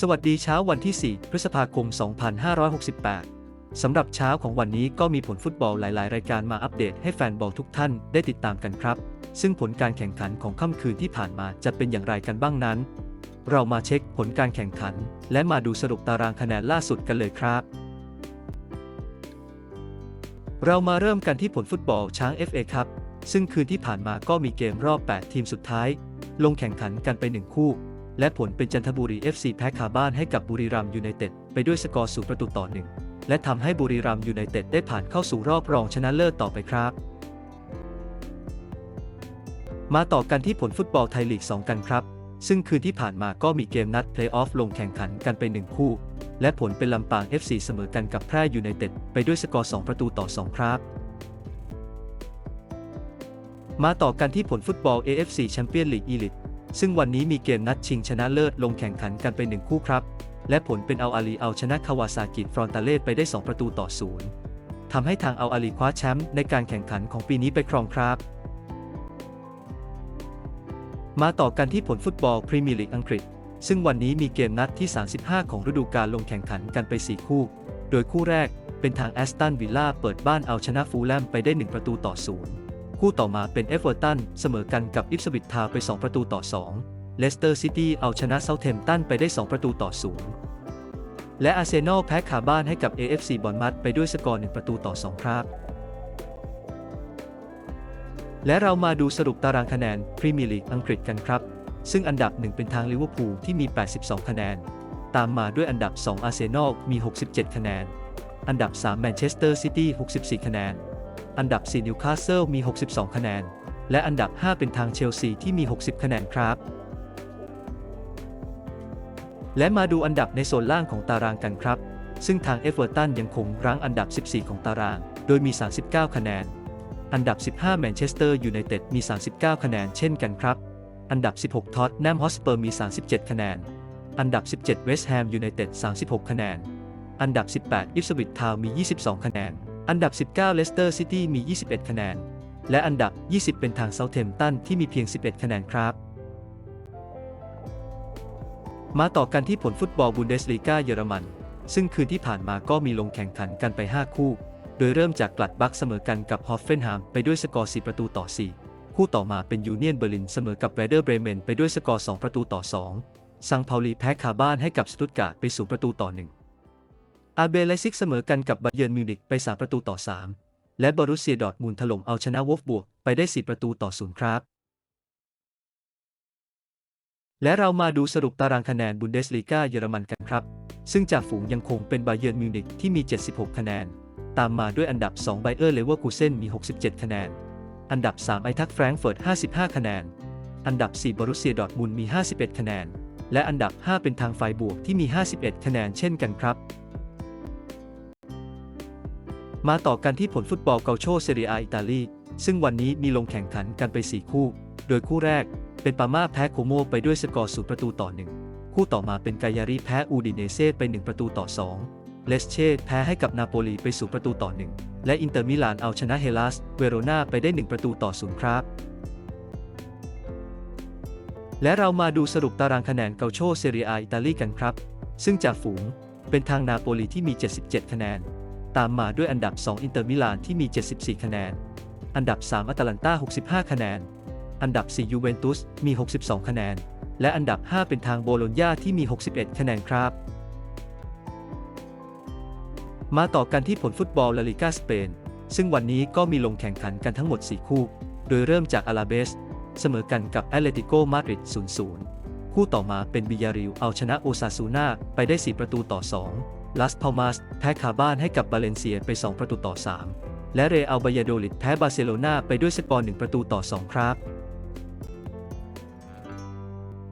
สวัสดีเช้าวันที่ 4 พฤษภาคม 2568 สำหรับเช้าของวันนี้ก็มีผลฟุตบอลหลาย ๆ รายการมาอัปเดตให้แฟนบอลทุกท่านได้ติดตามกันครับ ซึ่งผลการแข่งขันของค่ำคืนที่ผ่านมาจะเป็นอย่างไรกันบ้างนั้น เรามาเช็คผลการแข่งขัน และมาดูสรุปตารางคะแนนล่าสุดกันเลยครับ เรามาเริ่มกันที่ผลฟุตบอลช้าง FA ครับซึ่งคืนที่ผ่านมาก็มีเกมรอบ 8 ทีมสุดท้าย ลงแข่งขันกันไป 1 คู่ และผลเป็นจันทบุรี FC แพ้คาบ้านให้กับบุรีรัมยูไนเต็ดไปด้วยสกอร์สูประตูต่อหนึ่งและทำให้บุรีรัมยูไนเต็ดได้ผ่านเข้าสู่รอบรองชนะเลิศต่อไปครับ มาต่อกันที่ผลฟุตบอลไทยลีก 2 กันครับ ซึ่งคืนที่ผ่านมาก็มีเกมนัดเพลย์ออฟลงแข่งขันกันไป 1 คู่ และผลเป็นลำปาง FC เสมอกันกับแพร่ยูไนเต็ดไปด้วยสกอร์ 2 ประตูต่อ 2 ครับมาต่อกันที่ผลฟุตบอล AFC Champions League Elite ซึ่งวันนี้มีเกมนัดชิงชนะเลิศลงแข่งขันกันไป1คู่ครับ และผลเป็นเอาอาลีเอาชนะคาวาซากิฟรอนตาเลสไปได้ 2 ประตูต่อศูนย์ทำให้ทางเอาอาลีคว้าแชมป์ในการแข่งขันของปีนี้ไปครองครับ มาต่อกันที่ผลฟุตบอลพรีเมียร์ลีกอังกฤษ ซึ่งวันนี้มีเกมนัดที่ 35 ของฤดูกาลลงแข่งขันกันไป 4 คู่ โดยคู่แรกเป็นทางแอสตันวิลล่าเปิดบ้านเอาชนะฟูลแลมไปได้ 1 ประตูต่อศูนย์ คู่ต่อมาเป็นเอฟเวอร์ตันเสมอกันกับอิสวิตทาไป 2 ประตูต่อ 2 เลสเตอร์ซิตี้เอาชนะเซาเทมตันไปได้ 2 ประตูต่อ 0 และอาร์เซนอลแพ้ขาบ้านให้กับ AFC บอลมัดไปด้วยสกอร์ 1 ประตูต่อ 2 ครับ และเรามาดูสรุปตารางคะแนนพรีเมียร์ลีกอังกฤษกันครับ ซึ่งอันดับ 1 เป็นทางลิเวอร์พูลที่มี 82 คะแนน ตามมาด้วยอันดับ 2 อาร์เซนอลมี 67 คะแนน อันดับ 3 แมนเชสเตอร์ซิตี้ 64 คะแนน อันดับ 4 นิวคาสเซิลมี 62 คะแนน และอันดับ 5 เป็นทางเชลซีที่มี 60 คะแนนครับ และมาดูอันดับในโซนล่างของตารางกันครับ ซึ่งทางเอฟเวอร์ตันยังคงรั้งอันดับ 14 ของตาราง โดยมี 39 คะแนน อันดับ 15 แมนเชสเตอร์ยูไนเต็ดมี 39 คะแนนเช่นกันครับ อันดับ 16 ท็อตแนมฮอสเปอร์มี 37 คะแนน อันดับ 17 เวสต์แฮมยูไนเต็ด 36 คะแนน อันดับ 18 อิฟสวิตทาวมี 22 คะแนน อันดับ 19 เลสเตอร์ซิตี้มี 21 คะแนน และอันดับ 20 เป็นทางเซาเทมตันที่มีเพียง 11 คะแนนครับ มาต่อกันที่ผลฟุตบอลบุนเดสลีกาเยอรมัน ซึ่งคืนที่ผ่านมาก็มีลงแข่งขันกันไป 5 คู่ โดยเริ่มจากกลัดบักเสมอกันกับฮอฟเฟนฮามไปด้วยสกอร์ 4 ประตูต่อ 4 คู่ต่อมาเป็นยูเนียนเบอร์ลินเสมอกับเวเดอร์เบรเมนไปด้วยสกอร์ 2 ประตูต่อ 2 ซังเปาลีแพ้คาบ้านให้กับสตุตการ์ดไป 0 ประตูต่อ 1 อาเบเลซิกเสมอกันกับบาเยิร์นมิวนิกไป 3 ประตูต่อ 3 และบอรุสเซียดอร์ทมุนถล่มเอาชนะวอฟบวกไปได้ 4 ประตูต่อ0ครับ และเรามาดูสรุปตารางคะแนนบุนเดสลีกาเยอรมันกันครับ ซึ่งจากฝูงยังคงเป็นบาเยิร์นมิวนิกที่มี 76 คะแนน ตามมาด้วยอันดับ 2 ไบเออร์เลเวอร์คูเซนมี 67 คะแนน อันดับ 3 ไอทักแฟรงก์เฟิร์ต 55 คะแนน อันดับ 4บอรุสเซียดอร์ทมุนมี 51 คะแนน และอันดับ 5 เป็นทางไฟบวกที่มี 51 คะแนนเช่นกันครับ มาต่อกันที่ผลฟุตบอลเกาโชเซเรียอิตาลี ซึ่งวันนี้มีลงแข่งขันกันไป 4 คู่ โดยคู่แรกเป็นปาม่าแพ้โคโมไปด้วยสกอร์ศูนย์ประตูต่อ 1 คู่ต่อมาเป็นกายารีแพ้อูดิเนเซ่ไป 1 ประตูต่อ 2 เลสเช่แพ้ให้กับนาโปลีไป0ประตูต่อ 1 และอินเตอร์มิลานเอาชนะเฮลัสเวโรนาไปได้ 1 ประตูต่อ0ครับ และเรามาดูสรุปตารางคะแนนเกาโชเซเรียอิตาลีกันครับ ซึ่งจากฝูงเป็นทางนาโปลีที่มี 77 คะแนน ตามมาด้วยอันดับ 2 อินเตอร์มิลานที่มี 74 คะแนน อันดับ 3 อัตแลนตา 65 คะแนน อันดับ 4 ยูเวนตุส มี 62 คะแนน และอันดับ 5 เป็นทางโบโลญญาที่มี 61 คะแนนครับ มาต่อกันที่ผลฟุตบอลลาลิกาสเปน ซึ่งวันนี้ก็มีลงแข่งขันกันทั้งหมด 4 คู่ โดยเริ่มจากอาราเบส เสมอกันกับแอตเลติโกมาดริด 0-0 คู่ต่อมาเป็นบิยาริลเอาชนะโอซาซูนาไปได้ 4 ประตูต่อ 2 ลาสพามาสแพ้คาบ้านให้กับบาเลนเซียไป 2 ประตูต่อ 3 และเรอัลบายาโดลิดแพ้บาร์เซโลนาไปด้วยสกอร์ 1 ประตูต่อ 2 ครับ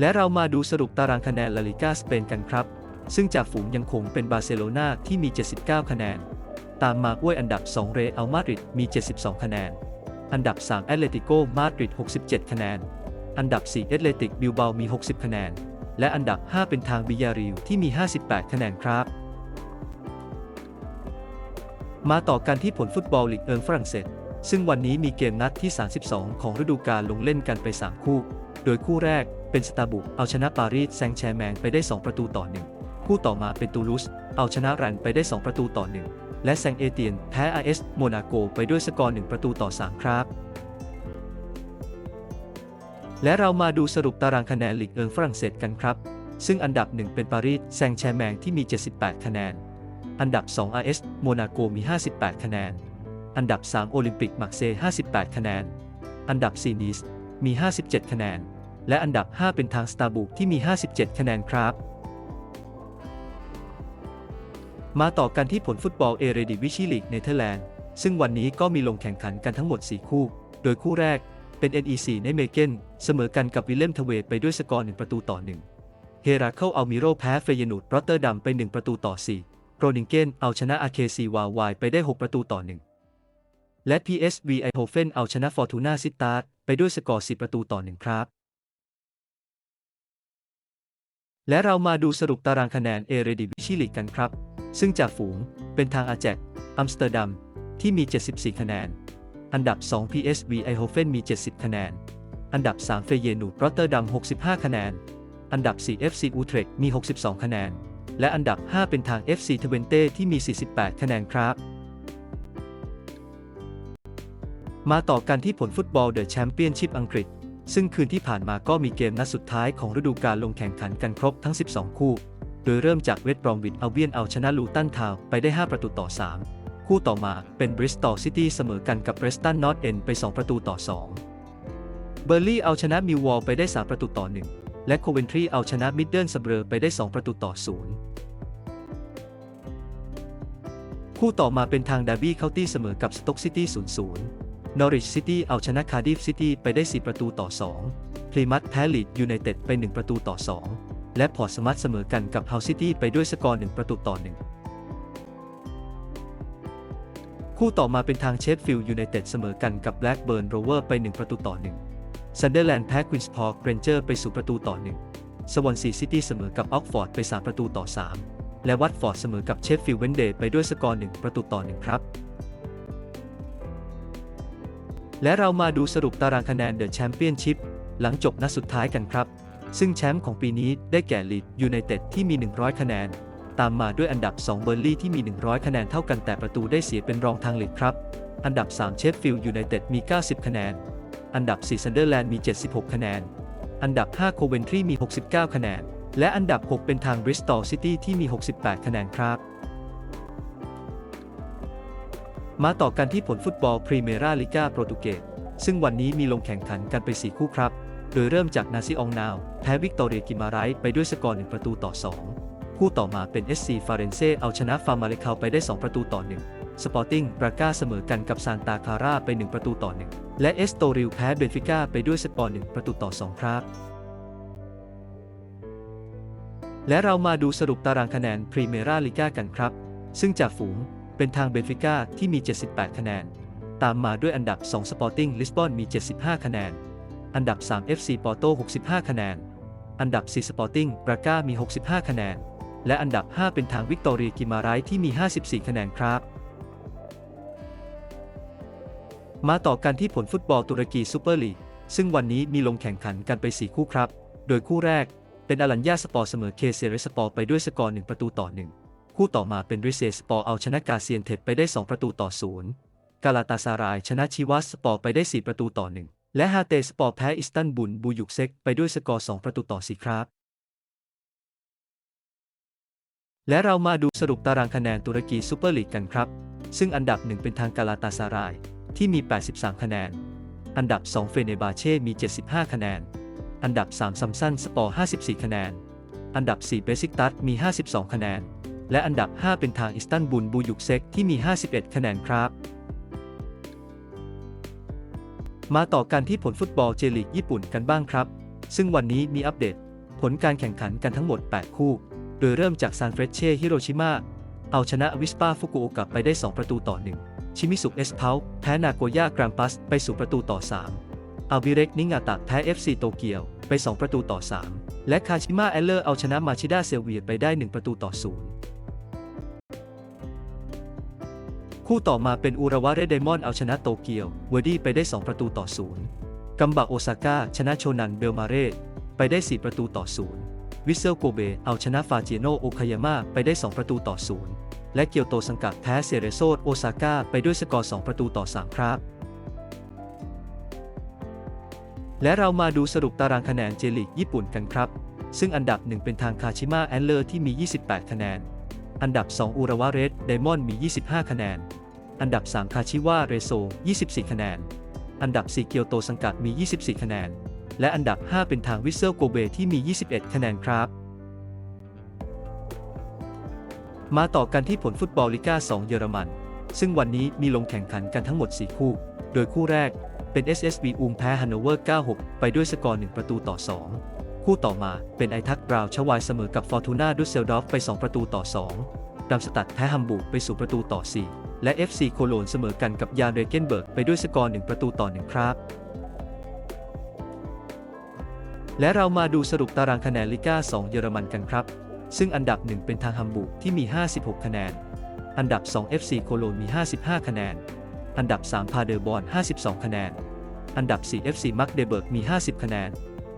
และเรามาดูสรุปตารางคะแนนลาลิกาสเปนกันครับ ซึ่งจากฝูงยังคงเป็นบาร์เซโลนาที่มี 79 คะแนน ตามมาด้วยอันดับ 2 เรอัลมาดริดมี 72 คะแนน อันดับ 3 แอตเลติโกมาดริด 67 คะแนน อันดับ 4 เอตเลติกบิลเบามี 60 คะแนน และอันดับ 5 เป็นทางบิยาริลที่มี 58 คะแนนครับ มาต่อกันที่ผลฟุตบอลลีกเอิงฝรั่งเศส ซึ่งวันนี้มีเกมนัดที่ 32 ของฤดูกาลลงเล่นกันไป 3 คู่ โดยคู่แรกเป็นสตาบุกเอาชนะปารีสแซงแชร์แมงไปได้ 2 ประตูต่อ 1 คู่ต่อมาเป็นตูลูสเอาชนะรันไปได้ 2 ประตูต่อ 1 และแซงเอเตียนแพ้ AS โมนาโกไปด้วยสกอร์ 1 ประตูต่อ 3 ครับ และเรามาดูสรุปตารางคะแนนลีกเอิงฝรั่งเศสกันครับ ซึ่งอันดับ 1 เป็นปารีสแซงแชร์แมงที่มี 78 คะแนน อันดับ2 AS โมนาโกมี 58 คะแนน อันดับ 3 โอลิมปิกมักเซ 58 คะแนน อันดับ 4นีสมี 57 คะแนน และอันดับ 5 เป็นทางสตาร์บุกที่มี 57 คะแนนครับ มาต่อกันที่ผลฟุตบอลเอเรดิวิชิลีกเนเธอร์แลนด์ ซึ่งวันนี้ก็มีลงแข่งขันกันทั้งหมด 4 คู่ โดยคู่แรกเป็น NEC ในเมเกนเสมอกันกับวิลเลมทเวไปด้วยสกอร์ 1 ประตูต่อ 1 เฮราเคิลอัลมิโรแพ้เฟยนูดรอตเตอร์ดัมไป 1 ประตูต่อ 4 โกรนิงเกนเอาชนะอาเคซีวาวายไปได้ 6 ประตูต่อ1และ PSV ไอโฮเฟนเอาชนะฟอร์ตูนาซิตาร์ไปด้วยสกอร์ 10 ประตูต่อ1ครับ และเรามาดูสรุปตารางคะแนนเอเรดิวิชิลีกกันครับ ซึ่งจากฝูงเป็นทางอาแจกอัมสเตอร์ดัมที่มี 74 คะแนน อันดับ 2 PSV ไอโฮเฟนมี 70 คะแนน อันดับ 3 เฟเยนูดรอตเตอร์ดัม 65 คะแนน อันดับ 4 FC อูเทรกมี 62 คะแนน และอันดับ 5 เป็นทาง FC ทเวนเต้ที่มี 48 คะแนนครับ มาต่อกันที่ผลฟุตบอลเดอะแชมเปี้ยนชิพอังกฤษ ซึ่งคืนที่ผ่านมาก็มีเกมนัดสุดท้ายของฤดูกาลลงแข่งขันกันครบทั้ง 12 คู่ โดยเริ่มจากเวสต์บรอมวิดเอาเวียนเอาชนะลูตันทาวไปได้ 5 ประตูต่อ 3 คู่ต่อมาเป็นบริสตอลซิตี้เสมอกันกับเบรสตันนอตเอนไป 2 ประตูต่อ 2 เบอร์ลี่เอาชนะมิววอลไปได้ 3 ประตูต่อ 1และโคเวนทรีเอาชนะมิดเดิลสเบอร์ไปได้ 2 ประตูต่อ 0 คู่ต่อมาเป็นทางดาร์บี้เคาน์ตี้เสมอกับสต็อกซิตี้ 0-0 นอริชซิตี้เอาชนะคาร์ดิฟซิตี้ไปได้ 4 ประตูต่อ 2 พลีมัตแพ้ลีดยูไนเต็ดไป 1 ประตูต่อ 2 และพอร์ตสมัตเสมอกันกับเฮาซิตี้ไปด้วยสกอร์ 1 ประตูต่อ 1 คู่ต่อมาเป็นทางเชฟฟิลด์ยูไนเต็ดเสมอกันกับแบล็กเบิร์นโรเวอร์ไป 1 ประตูต่อ 1 ซันเดอร์แลนด์แพ้ควินส์พอร์กเรนเจอร์ไปสู่ประตูต่อ 1 สวอนซีซิตี้เสมอกับออกฟอร์ดไป 3 ประตูต่อ 3 และวัตฟอร์ดเสมอกับเชฟฟิลด์เวนเดย์ไปด้วยสกอร์1ประตูต่อ1ครับและเรามาดูสรุปตารางคะแนนเดอะแชมเปี้ยนชิพหลังจบนัดสุดท้ายกันครับ ซึ่งแชมป์ของปีนี้ได้แก่ลีดยูไนเต็ดที่มี 100 คะแนน ตามมาด้วยอันดับ 2 เบอร์ลี่ที่มี 100 คะแนนเท่ากันแต่ประตูได้เสียเป็นรองทางลีดครับ อันดับ 3 เชฟฟิลด์ยูไนเต็ดมี 90 คะแนน อันดับ 4 ซันเดอร์แลนด์มี 76 คะแนน อันดับ 5 โคเวนทรีมี 69 คะแนน และอันดับ 6 เป็นทางบริสตอลซิตี้ที่มี 68 คะแนนครับ มาต่อกันที่ผลฟุตบอลพรีเมราลิกาโปรตุเกสซึ่งวันนี้มีลงแข่งขันกันไป 4 คู่ครับ โดยเริ่มจากนาซิองนาว แพ้วิกตอเรียกิมาไรไปด้วยสกอร์ 1 ประตูต่อ 2 คู่ต่อมาเป็น SC ฟาเรนเซเอาชนะฟาร์มาเลคาไปได้ 2 ประตูต่อ 1 สปอร์ติ้งบราก้าเสมอกันกับซานตาคาร่าไป 1 ประตูต่อ 1 และเอสโตริลแพ้เบนฟิก้าไปด้วยสกอร์ 1 ประตูต่อ 2 ครับ และเรามาดูสรุปตารางคะแนนพรีเมราลิกากันครับ ซึ่งจากฝูงเป็นทางเบนฟิก้าที่มี 78 คะแนน ตามมาด้วยอันดับ2 Sporting Lisbon มี 75 คะแนน อันดับ 3 FC Porto 65 คะแนน อันดับ4 Sporting Braga มี 65 คะแนน และอันดับ 5 เป็นทางวิกตอเรียกิมาไรต์ที่มี 54 คะแนนครับ มาต่อกันที่ผลฟุตบอลตุรกีซูเปอร์ลีกซึ่งวันนี้มีลงแข่งขันกันไป 4 คู่ครับ โดยคู่แรก เป็นอลัญญาสปอร์เสมอเคเซเรสปอร์ไปด้วยสกอร์ 1 ประตูต่อ 1 คู่ต่อมาเป็นริเซสปอร์เอาชนะกาเซียนเทปไปได้ 2 ประตูต่อ 0 กาลาตาซารายชนะชิวัสสปอร์ไปได้ 4 ประตูต่อ 1 และฮาเตสปอร์แพ้อิสตันบุลบูยุกเซกไปด้วยสกอร์ 2 ประตูต่อ 4 ครับ และเรามาดูสรุปตารางคะแนนตุรกีซูเปอร์ลีกกันครับ ซึ่งอันดับ 1 เป็นทางกาลาตาซารายที่มี 83 คะแนน อันดับ 2 เฟเนบาเช่มี 75 คะแนน อันดับ 3 ซัมซันสปอร์ 54 คะแนน อันดับ 4 เบซิกตัสมี 52 คะแนน และอันดับ 5 เป็นทางอิสตันบุลบูยุกเซกที่มี 51 คะแนนครับ มาต่อกันที่ผลฟุตบอลเจลีกญี่ปุ่นกันบ้างครับ ซึ่งวันนี้มีอัปเดต ผลการแข่งขันกันทั้งหมด 8 คู่ โดยเริ่มจากซานเฟรชเช่ฮิโรชิมาเอาชนะวิสปาฟุกุโอกะไปได้ 2 ประตูต่อ 1 ชิมิสุเอสเพาแพ้นาโกย่ากรามปัสไปสู่ประตูต่อ 3 อัลบิเรกนิงาตะแพ้ FC โตเกียวไป 2 ประตูต่อ 3 และคาชิมาเอลเลอร์เอาชนะมาชิดาเซลเวียไปได้ 1 ประตูต่อ 0 คู่ต่อมาเป็นอุระวะเรดเดมอนเอาชนะโตเกียวเวอร์ดี้ไปได้ 2 ประตูต่อ 0 กัมบะโอซาก้าชนะโชนันเบลมาเร่ไปได้ 4 ประตูต่อ 0 วิเซลโกเบเอาชนะฟาเจโนโอคายาม่าไปได้ 2 ประตูต่อ 0 และเกียวโตสังกัดแพ้เซเรโซโอซาก้าไปด้วยสกอร์ 2 ประตูต่อ 3 ครับ และเรามาดูสรุปตารางคะแนนเจลีกญี่ปุ่นกันครับ ซึ่งอันดับ 1 เป็นทางคาชิมะแอนเลอร์ที่มี 28 คะแนน อันดับ 2 อุระวะเรดไดมอนด์มี 25 คะแนน อันดับ 3 คาชิวะเรโซ 24 คะแนน อันดับ 4 เกียวโตสังกัดมี 24 คะแนน และอันดับ 5 เป็นทางวิเซลโกเบที่มี 21 คะแนนครับ มาต่อกันที่ผลฟุตบอลลิก้า2 เยอรมัน ซึ่งวันนี้มีลงแข่งขันกันทั้งหมด 4 คู่ โดยคู่แรก เป็น SSV อูมแพ้ฮันโนเวอร์ 96 ไปด้วยสกอร์ 1 ประตูต่อ 2 คู่ต่อมาเป็นไอทักบราวน์ชวายเสมอกับฟอร์ตูนาดุสเซลดอฟไป 2 ประตูต่อ 2ดัมสตัดแพ้ฮัมบูร์กไปสู่ประตูต่อ 4 และ FC โคโลนเสมอกันกับยานเรเกนเบิร์กไปด้วยสกอร์ 1 ประตูต่อ 1 ครับ และเรามาดูสรุปตารางคะแนนลิก้า2 เยอรมันกันครับ ซึ่งอันดับ 1 เป็นทางฮัมบูร์กที่มี 56 คะแนน อันดับ 2 FC โคโลนมี 55 คะแนน อันดับ 3 พาเดอร์บอล52 คะแนน อันดับ 4 FC มักเดเบิร์กมี 50 คะแนน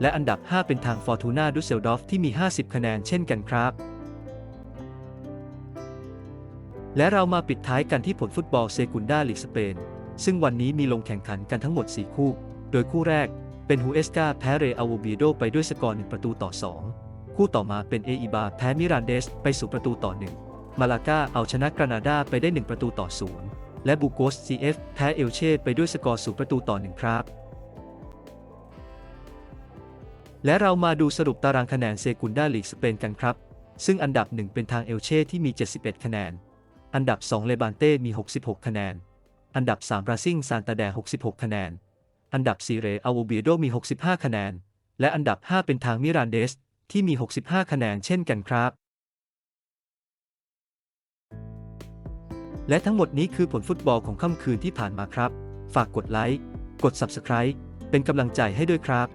และอันดับ 5 เป็นทางฟอร์ตูนาดุสเซลดอฟที่มี 50 คะแนนเช่นกันครับ และเรามาปิดท้ายกันที่ผลฟุตบอลเซกุนดาลีกสเปน ซึ่งวันนี้มีลงแข่งขันกันทั้งหมด 4 คู่ โดยคู่แรกเป็นฮูเอสกาแพ้เรอัลโวบีโดไปด้วยสกอร์ 1 ประตูต่อ 2 คู่ต่อมาเป็นเออิบาแพ้มิรานเดสไปสู่ประตูต่อ 1 มาลากาเอาชนะกรานาดาไปได้ 1 ประตูต่อ 0 และบูโกส CF แพ้เอลเช่ไปด้วยสกอร์สูประตูต่อ1ครับ และเรามาดูสรุปตารางคะแนนเซกุนดาลีกสเปนกันครับ ซึ่งอันดับ 1 เป็นทางเอลเช่ที่มี 71 คะแนน อันดับ 2 เลบานเต้มี 66 คะแนน อันดับ 3 ราซิงซานตาแด 66 คะแนน อันดับ 4 เรอัลโวเบียโดมี 65 คะแนน และอันดับ 5 เป็นทางมิรานเดสที่มี 65 คะแนนเช่นกันครับ และทั้งหมดนี้คือผลฟุตบอลของค่ำคืนที่ผ่านมาครับ ฝากกดไลค์ กด Subscribe เป็นกำลังใจให้ด้วยครับ